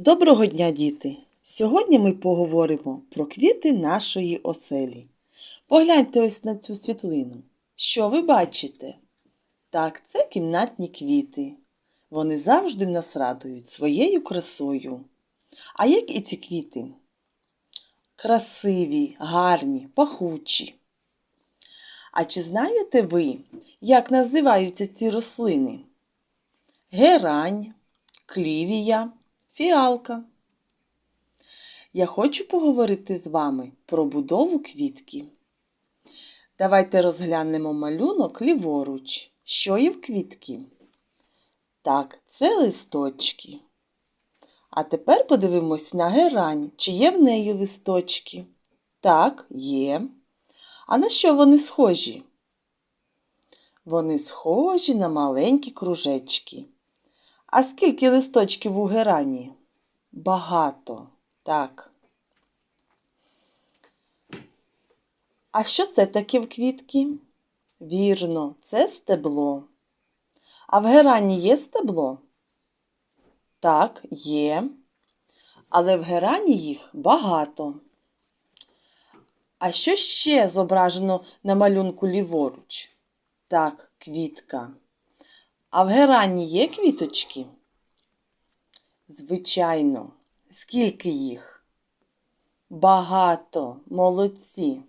Доброго дня, діти! Сьогодні ми поговоримо про квіти нашої оселі. Погляньте ось на цю світлину. Що ви бачите? Так, це кімнатні квіти. Вони завжди нас радують своєю красою. А як і ці квіти? Красиві, гарні, пахучі. А чи знаєте ви, як називаються ці рослини? Герань, клівія, фіалка. Я хочу поговорити з вами про будову квітки. Давайте розглянемо малюнок ліворуч. Що є в квітки? Так, це листочки. А тепер подивимось на герань. Чи є в неї листочки? Так, є. А на що вони схожі? Вони схожі на маленькі кружечки. А скільки листочків у герані? Багато, так. А що це таке в квітки? Вірно, це стебло. А в герані є стебло? Так, є. Але в герані їх багато. А що ще зображено на малюнку ліворуч? Так, квітка. А в герані є квіточки? Звичайно. Скільки їх? Багато, молодці.